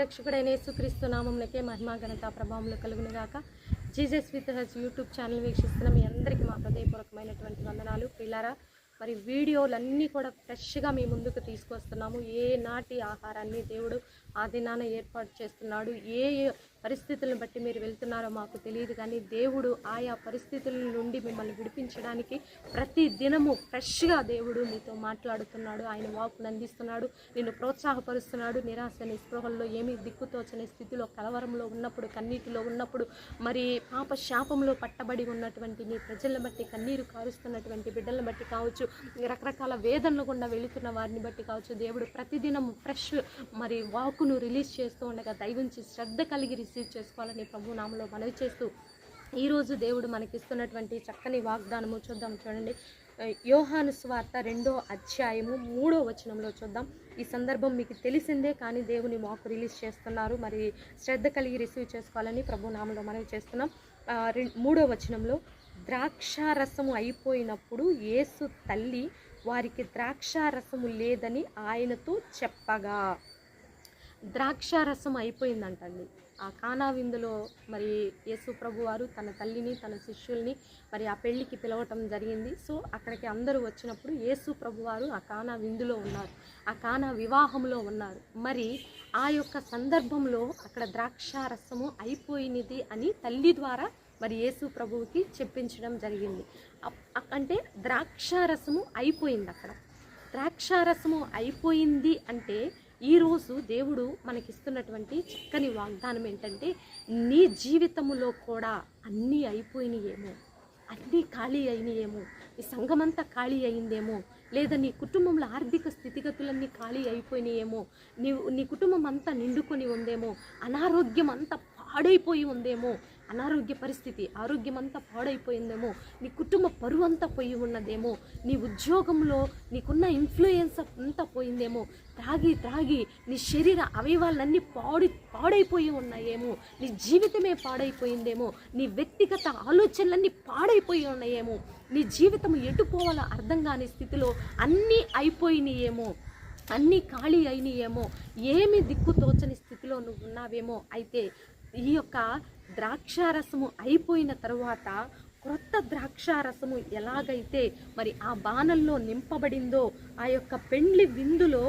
ప్రియరక్షకుడైన యేసుక్రీస్తు నామంలోకే మహిమా ఘనత ప్రభావములు కలుగునుగాక. Jesus with his YouTube channel వీక్షిస్తున్న మీ అందరికీ మా హృదయపూర్వకమైనటువంటి వందనాలు. పిల్లరా మరి వీడియోలన్నీ కూడా ఫ్రెష్గా మీ ముందుకు తీసుకొస్తున్నాము. ఏ నాటి ఆహారాన్ని దేవుడు ఆ దినాన ఏర్పాటు చేస్తున్నాడు? ఏ ఏ పరిస్థితులను బట్టి మీరు వెళ్తున్నారో మాకు తెలియదు కానీ దేవుడు ఆయా పరిస్థితుల నుండి మిమ్మల్ని విడిపించడానికి ప్రతి దినము ఫ్రెష్గా దేవుడు మీతో మాట్లాడుతున్నాడు. ఆయన వాకును అందిస్తున్నాడు నిన్ను ప్రోత్సాహపరుస్తున్నాడు. నిరాశ నిస్పృహల్లో ఏమీ దిక్కుతోచని స్థితిలో కలవరంలో ఉన్నప్పుడు కన్నీటిలో ఉన్నప్పుడు మరి పాప శాపంలో పట్టబడి ఉన్నటువంటి నీ ప్రజలను బట్టి కన్నీరు కారుస్తున్నటువంటి బిడ్డలను బట్టి కావచ్చు రకరకాల వేదనలు గుండా వెళుతున్న వారిని బట్టి కావచ్చు దేవుడు ప్రతిదినం ఫ్రెష్ మరి వాకును రిలీజ్ చేస్తూ ఉండగా దైవించి శ్రద్ధ కలిగి రిసీవ్ చేసుకోవాలని ప్రభు నామలో మనవి చేస్తూ ఈరోజు దేవుడు మనకిస్తున్నటువంటి చక్కని వాగ్దానము చూద్దాం చూడండి. యోహాను స్వార్త రెండో అధ్యాయము మూడో వచనంలో చూద్దాం. ఈ సందర్భం మీకు తెలిసిందే కానీ దేవుని మాకు రిలీజ్ చేస్తున్నారు. మరి శ్రద్ధ కలిగి రిసీవ్ చేసుకోవాలని ప్రభు నామంలో మనవి చేస్తున్నాం. మూడో వచనంలో ద్రాక్షారసము అయిపోయినప్పుడు యేసు తల్లి వారికి ద్రాక్షారసము లేదని ఆయనతో చెప్పగా. ద్రాక్షారసం అయిపోయిందంటండి. ఆ కానా విందులో మరి యేసు ప్రభు వారు తన తల్లిని తన శిష్యుల్ని మరి ఆ పెళ్ళికి పిలవటం జరిగింది. సో అక్కడికి అందరూ వచ్చినప్పుడు యేసు ప్రభు వారు ఆ కానా విందులో ఉన్నారు. ఆ కానా వివాహంలో ఉన్నారు. మరి ఆ యొక్క సందర్భంలో అక్కడ ద్రాక్షారసము అయిపోయినది అని తల్లి ద్వారా మరి యేసు ప్రభువుకి చెప్పించడం జరిగింది. అప్- అంటే ద్రాక్షారసము అయిపోయింది అక్కడ. ద్రాక్షారసము అయిపోయింది అంటే ఈరోజు దేవుడు మనకిస్తున్నటువంటి చక్కని వాగ్దానం ఏంటంటే నీ జీవితములో కూడా అన్నీ అయిపోయినాయేమో అన్నీ ఖాళీ అయినాయేమో నీ సంఘమంతా ఖాళీ అయిందేమో లేదా నీ కుటుంబంలో ఆర్థిక స్థితిగతులన్నీ ఖాళీ అయిపోయినాయేమో నీవు నీ కుటుంబం అంతా నిండుకొని ఉందేమో అనారోగ్యం అంతా పాడైపోయి ఉందేమో అనారోగ్య పరిస్థితి ఆరోగ్యం అంతా పాడైపోయిందేమో నీ కుటుంబ పరువు అంతా పోయి ఉన్నదేమో నీ ఉద్యోగంలో నీకున్న ఇన్ఫ్లుయెన్స్ అంతా పోయిందేమో త్రాగి త్రాగి నీ శరీర అవయవాలన్నీ పాడి పాడైపోయి ఉన్నాయేమో నీ జీవితమే పాడైపోయిందేమో నీ వ్యక్తిగత ఆలోచనలన్నీ పాడైపోయి ఉన్నాయేమో నీ జీవితం ఎటు పోవాలో అర్థం కాని స్థితిలో అన్నీ అయిపోయినాయేమో అన్నీ ఖాళీ అయినాయేమో ఏమి దిక్కు తోచని స్థితిలో నువ్వు ఉన్నావేమో అయితే ఈ యొక్క ద్రాక్షారసము అయిపోయిన తరువాత క్రొత్త ద్రాక్షారసము ఎలాగైతే మరి ఆ బాణల్లో నింపబడిందో ఆ యొక్క పెండ్లి విందులో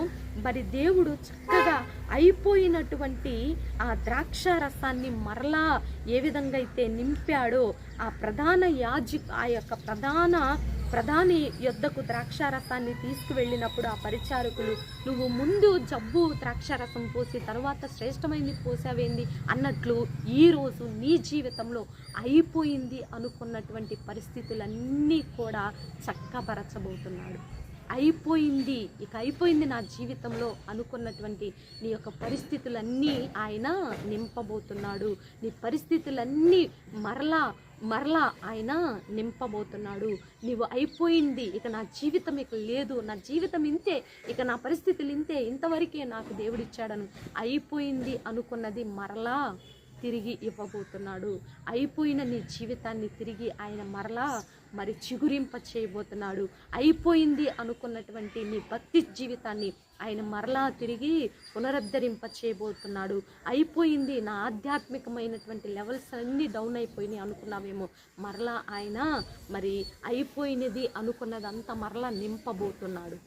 మరి దేవుడు చక్కగా అయిపోయినటువంటి ఆ ద్రాక్షారసాన్ని మరలా ఏ విధంగా అయితే నింపాడో ఆ ప్రధాన యాజి ఆ యొక్క ప్రధాన ప్రధాని యొద్దకు ద్రాక్షారసాన్ని తీసుకువెళ్ళినప్పుడు ఆ పరిచారకులు నువ్వు ముందు జబ్బు ద్రాక్షారసం పోసి తర్వాత శ్రేష్టమైంది పోసావేంది? అన్నట్లు ఈరోజు నీ జీవితంలో అయిపోయింది అనుకున్నటువంటి పరిస్థితులన్నీ కూడా చక్కపరచబోతున్నాడు అయిపోయింది ఇక అయిపోయింది నా జీవితంలో అనుకున్నటువంటి నీ యొక్క పరిస్థితులన్నీ ఆయన నింపబోతున్నాడు. నీ పరిస్థితులన్నీ మరలా మరలా ఆయన నింపబోతున్నాడు. నీవు అయిపోయింది. ఇక నా జీవితం ఇక లేదు. నా జీవితం ఇంతే. ఇక నా పరిస్థితులు ఇంతే. ఇంతవరకే నాకు దేవుడిచ్చాడను. అయిపోయింది అనుకున్నది మరలా తిరిగి ఇవ్వబోతున్నాడు. అయిపోయిన నీ జీవితాన్ని తిరిగి ఆయన మరలా మరి చిగురింప చేయబోతున్నాడు. అయిపోయింది అనుకున్నటువంటి నీ భక్తి జీవితాన్ని ఆయన మరలా తిరిగి పునరుద్ధరింప చేయబోతున్నాడు. అయిపోయింది నా ఆధ్యాత్మికమైనటువంటి లెవెల్స్ అన్నీ డౌన్ అయిపోయినాయి అనుకున్నావేమో. మరలా ఆయన మరి అయిపోయినది అనుకున్నదంతా మరలా నింపబోతున్నాడు.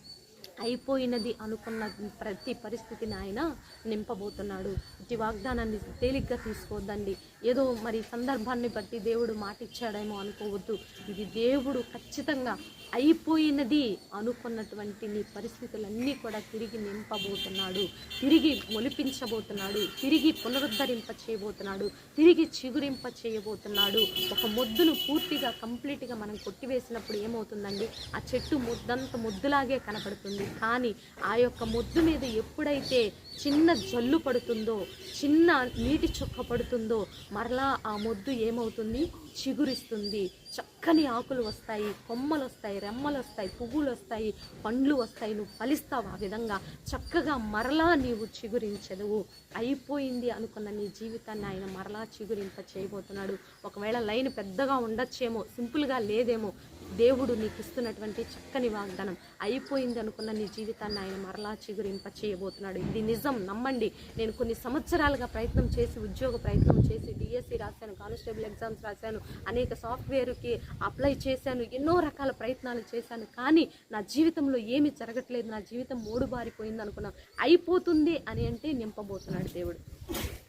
అయిపోయినది అనుకున్న ప్రతి పరిస్థితిని ఆయన నింపబోతున్నాడు. ఇటు వాగ్దానాన్ని తేలిగ్గా తీసుకోవద్దండి ఏదో మరి సందర్భాన్ని బట్టి దేవుడు మాట ఇచ్చాడేమో అనుకోవద్దు. ఇది దేవుడు ఖచ్చితంగా అయిపోయినది అనుకున్నటువంటి నీ పరిస్థితులన్నీ కూడా తిరిగి నింపబోతున్నాడు. తిరిగి మొలిపించబోతున్నాడు. తిరిగి పునరుద్ధరింప చేయబోతున్నాడు తిరిగి చిగురింప చేయబోతున్నాడు ఒక మొద్దును పూర్తిగా కంప్లీట్గా మనం కొట్టివేసినప్పుడు ఏమవుతుందండి? ఆ చెట్టు ముద్దంత ముద్దులాగే కనపడుతుంది. కానీ ఆ యొక్క ముద్దు మీద ఎప్పుడైతే చిన్న జల్లు పడుతుందో చిన్న నీటి చుక్క పడుతుందో మరలా ఆ మొద్దు ఏమవుతుంది? చిగురిస్తుంది. చక్కని ఆకులు వస్తాయి కొమ్మలు వస్తాయి రెమ్మలు వస్తాయి పువ్వులు వస్తాయి పండ్లు వస్తాయి నువ్వు ఫలిస్తావు ఆ విధంగా. చక్కగా మరలా నీవు చిగురించదువు. అయిపోయింది అనుకున్న నీ జీవితాన్ని ఆయన మరలా చిగురింప చేయబోతున్నాడు. ఒకవేళ లైన్ పెద్దగా ఉండొచ్చేమో సింపుల్గా లేదేమో దేవుడు నీకు ఇస్తున్నటువంటి చక్కని వాగ్దానం. అయిపోయింది అనుకున్న నీ జీవితాన్ని ఆయన మరలా చిగురింప చేయబోతున్నాడు. ఇది నిజం నమ్మండి. నేను కొన్ని సంవత్సరాలుగా ప్రయత్నం చేసి ఉద్యోగ ప్రయత్నం చేసి డిఎస్సి రాశాను కానిస్టేబుల్ ఎగ్జామ్స్ రాశాను. అనేక సాఫ్ట్వేర్కి అప్లై చేశాను ఎన్నో రకాల ప్రయత్నాలు చేశాను. కానీ నా జీవితంలో ఏమీ జరగట్లేదు. నా జీవితం మూడు బారిపోయింది అనుకున్నాను అయిపోతుంది అని అంటే నింపబోతున్నాడు దేవుడు.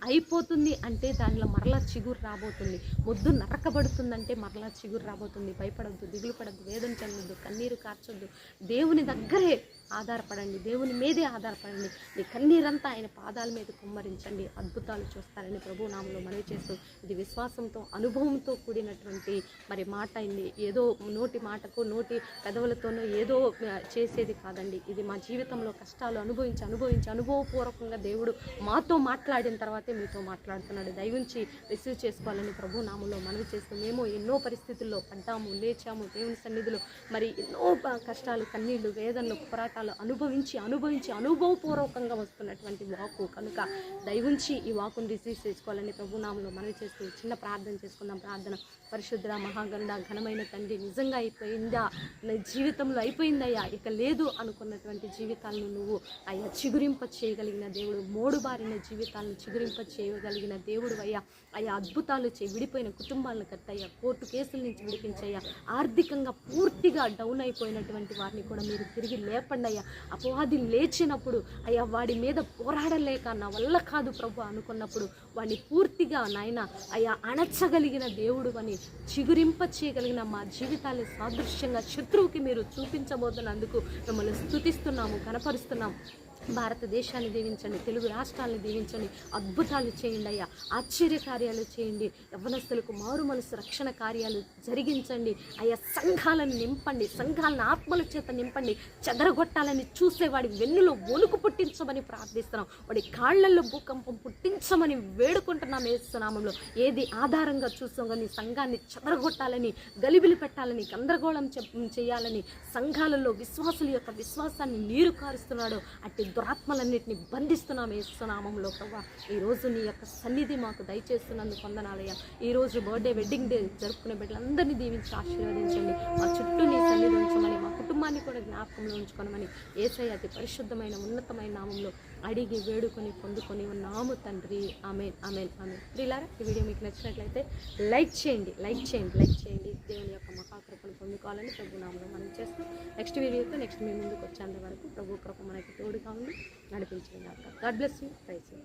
అయిపోతుంది అంటే దానిలో మరలా చిగురు రాబోతుంది. మొద్దు నరకబడుతుందంటే మరలా చిగురు రాబోతుంది. భయపడద్దు దిగులు పడద్దు వేదన చెందొద్దు కన్నీరు కార్చొద్దు. దేవుని దగ్గరే ఆధారపడండి. దేవుని మీదే ఆధారపడండి. మీ కన్నీరంతా ఆయన పాదాల మీద కుమ్మరించండి. అద్భుతాలు చూస్తారని ప్రభు నామలో మనవి చేస్తూ ఇది విశ్వాసంతో అనుభవంతో కూడినటువంటి మరి మాట అయింది ఏదో నోటి మాటకు నోటి పెదవులతోనో ఏదో చేసేది కాదండి. ఇది మా జీవితంలో కష్టాలు అనుభవించి అనుభవించి అనుభవపూర్వకంగా దేవుడు మాతో మాట్లాడిన తర్వాతే మీతో మాట్లాడుతున్నాడు. దయవుంచి రిసీవ్ చేసుకోవాలని ప్రభు నామంలో మనవి చేస్తూ మేము ఎన్నో పరిస్థితుల్లో పడ్డాము లేచాము దేవుని సన్నిధిలో. మరి ఎన్నో కష్టాలు కన్నీళ్ళు వేదనలు పోరాటాలు అనుభవించి అనుభవించి అనుభవపూర్వకంగా వస్తున్నటువంటి వాకు కనుక దయవుంచి ఈ వాకును రిసీవ్ చేసుకోవాలని ప్రభు నామంలో మనవి చేస్తూ చిన్న ప్రార్థన చేసుకుందాం. ప్రార్థన పరిశుద్ధ మహాగండ ఘనమైన తండ్రి నిజంగా అయిపోయిందా? నా జీవితంలో అయిపోయిందయ్యా? ఇక లేదు అనుకున్నటువంటి జీవితాలను నువ్వు అయ్యా చిగురింప చేయగలిగిన దేవుడు. మోడు బారిన జీవితాలను చిగురింప చేయగలిగిన దేవుడు అయ్యా. అయ్యా అద్భుతాలు చేయి విడిపోయిన కుటుంబాలను కట్టయ్యా. కోర్టు కేసుల నుంచి విడిపించయ్యా. ఆర్థికంగా పూర్తిగా డౌన్ అయిపోయినటువంటి వారిని కూడా మీరు తిరిగి లేపండి అయ్యా అపవాది లేచినప్పుడు అయ్యా వాడి మీద పోరాడలేక నా వల్ల కాదు ప్రభు అనుకున్నప్పుడు వాడిని పూర్తిగా నాయన అయ్యా అణచగలిగిన దేవుడు అని చిగురింప చేయగలిగిన మా జీవితాలు సాదృశ్యంగా శత్రువుకి మీరు చూపించబోతున్నందుకు మిమ్మల్ని స్థుతిస్తున్నాము కనపరుస్తున్నాము. భారతదేశాన్ని దీవించండి తెలుగు రాష్ట్రాలను దీవించండి అద్భుతాలు చేయండి అయ్యా ఆశ్చర్య కార్యాలు చేయండి యవనస్తులకు మారు మనసు రక్షణ కార్యాలు జరిగించండి. అయ్యా సంఘాలను నింపండి సంఘాలను ఆత్మల చేత నింపండి చెదరగొట్టాలని చూసేవాడి వెన్నులో వణుకు పుట్టించమని ప్రార్థిస్తున్నాం. వాడి కాళ్ళల్లో భూకంపం పుట్టించమని వేడుకుంటున్నాం ఏస్తున్నామంలో ఏది ఆధారంగా చూస్తాం కానీ సంఘాన్ని చెదరగొట్టాలని గలిబిలి పెట్టాలని గందరగోళం చెప్ చేయాలని సంఘాలలో విశ్వాసుల యొక్క విశ్వాసాన్ని నీరు కారుస్తున్నాడు. అట్టి దురాత్మలన్నింటినీ బంధిస్తున్నాం ఏసునామంలో ప్రభా. ఈరోజు నీ యొక్క సన్నిధి మాకు దయచేస్తున్నందుకు వందనాలయ్యా ఈరోజు బర్త్డే వెడ్డింగ్ డే జరుపుకునే బిడ్డలందరినీ దీవించి ఆశీర్వదించండి. మా చుట్టూ నీ సన్నిధి ఉంచమని మా కుటుంబాన్ని కూడా జ్ఞాపకంలో ఉంచుకోనమని ఏసై అతి పరిశుద్ధమైన ఉన్నతమైన నామంలో అడిగి వేడుకొని పొందుకొని ఉన్నాము తండ్రి. Amen amen amen. ప్రిలారా ఈ వీడియో మీకు నచ్చినట్లయితే లైక్ చేయండి లైక్ చేయండి లైక్ చేయండి. దేవుని యొక్క మహాకృపను పొందుకోవాలని ప్రభు నామంలో మనం చేస్తూ నెక్స్ట్ వీడియోతో నెక్స్ట్ మీ ముందుకు వచ్చేంత వరకు ప్రభు కృప మనకి తోడుగా ఉండి నడిపించండి God bless you. Praise you.